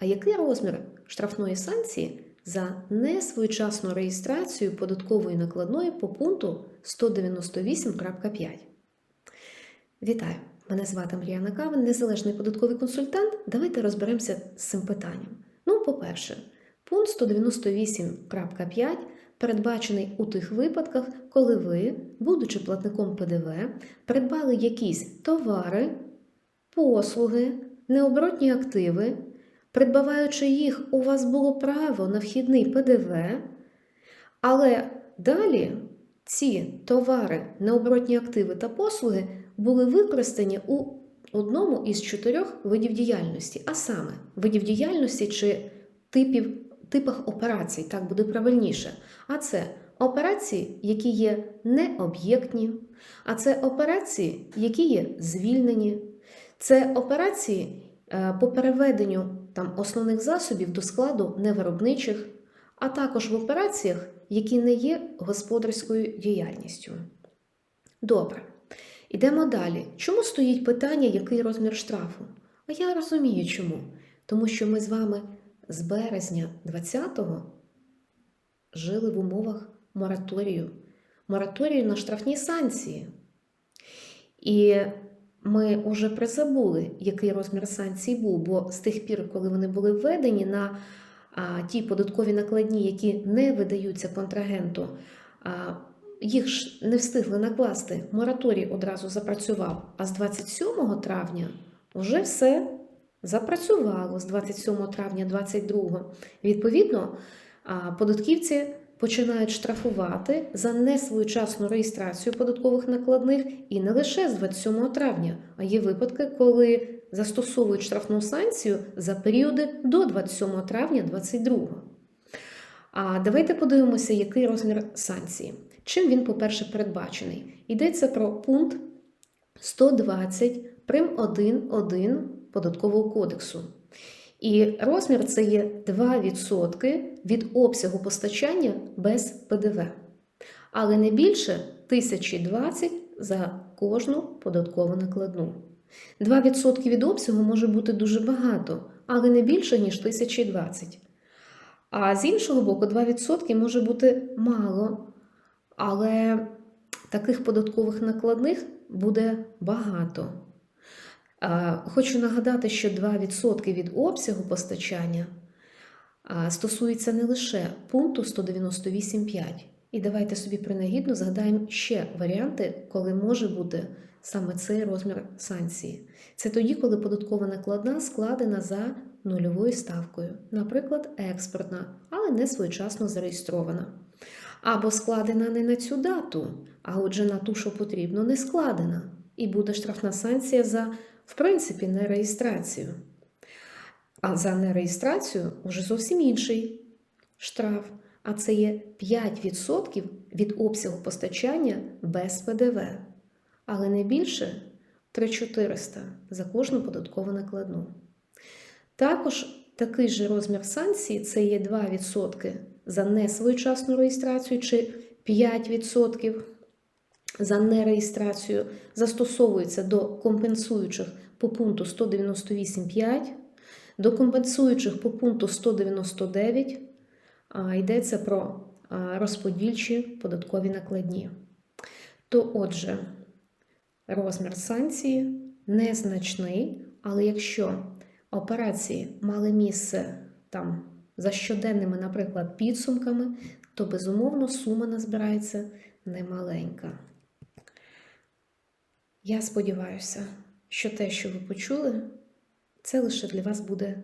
А який розмір штрафної санкції за несвоєчасну реєстрацію податкової накладної по пункту 198.5? Вітаю! Мене звати Мар'яна Кавин, незалежний податковий консультант. Давайте розберемося з цим питанням. Ну, по-перше, пункт 198.5 передбачений у тих випадках, коли ви, будучи платником ПДВ, придбали якісь товари, послуги, необоротні активи, придбаваючи їх, у вас було право на вхідний ПДВ, але далі ці товари, необоротні активи та послуги були використані у одному із чотирьох видів діяльності, а саме видів діяльності чи типів, типах операцій, так буде правильніше. А це операції, які є необ'єктні, а це операції, які є звільнені, це операції по переведенню там, основних засобів до складу невиробничих, а також в операціях, які не є господарською діяльністю. Добре. Ідемо далі. Чому стоїть питання, який розмір штрафу? А я розумію чому. Тому що ми з вами з березня 20-го жили в умовах мораторію. Мораторію на штрафні санкції. І ми вже призабули, який розмір санкцій був, бо з тих пір, коли вони були введені на ті податкові накладні, які не видаються контрагенту, їх ж не встигли накласти. Мораторій одразу запрацював. А з 27 травня вже все запрацювало з 27 травня 22. Відповідно, податківці починають штрафувати за несвоєчасну реєстрацію податкових накладних і не лише з 27 травня, а є випадки, коли застосовують штрафну санкцію за періоди до 27 травня 22. А давайте подивимося, який розмір санкції. Чим він, по-перше, передбачений? Йдеться про пункт 120 прим 1.1 Податкового кодексу. І розмір це є 2% від обсягу постачання без ПДВ, але не більше 1020 за кожну податкову накладну. 2% від обсягу може бути дуже багато, але не більше, ніж 1020. А з іншого боку, 2% може бути мало, але таких податкових накладних буде багато. Хочу нагадати, що 2% від обсягу постачання стосується не лише пункту 198.5. І давайте собі принагідно згадаємо ще варіанти, коли може бути саме цей розмір санкції. Це тоді, коли податкова накладна складена за нульовою ставкою, наприклад, експортна, але не своєчасно зареєстрована. Або складена не на цю дату, а отже на ту, що потрібно, не складена. І буде штрафна санкція за, в принципі, нереєстрацію. А за нереєстрацію вже зовсім інший штраф. А це є 5% від обсягу постачання без ПДВ, але не більше 3400 за кожну податкову накладну. Також такий же розмір санкції це є 2% за несвоєчасну реєстрацію чи 5% за нереєстрацію застосовується до компенсуючих по пункту 198.5, до компенсуючих по пункту 199 а, йдеться про розподільчі податкові накладні. То, отже, розмір санкції незначний, але якщо операції мали місце там за щоденними, наприклад, підсумками, то безумовно сума назбирається немаленька. Я сподіваюся, що те, що ви почули, це лише для вас буде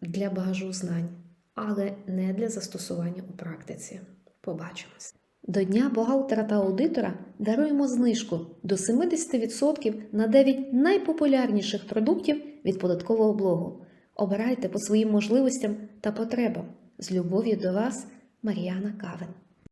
для багажу знань, але не для застосування у практиці. Побачимось! До Дня бухгалтера та аудитора даруємо знижку до 70% на 9 найпопулярніших продуктів від податкового блогу. Обирайте по своїм можливостям та потребам. З любов'ю до вас, Мар'яна Кавен.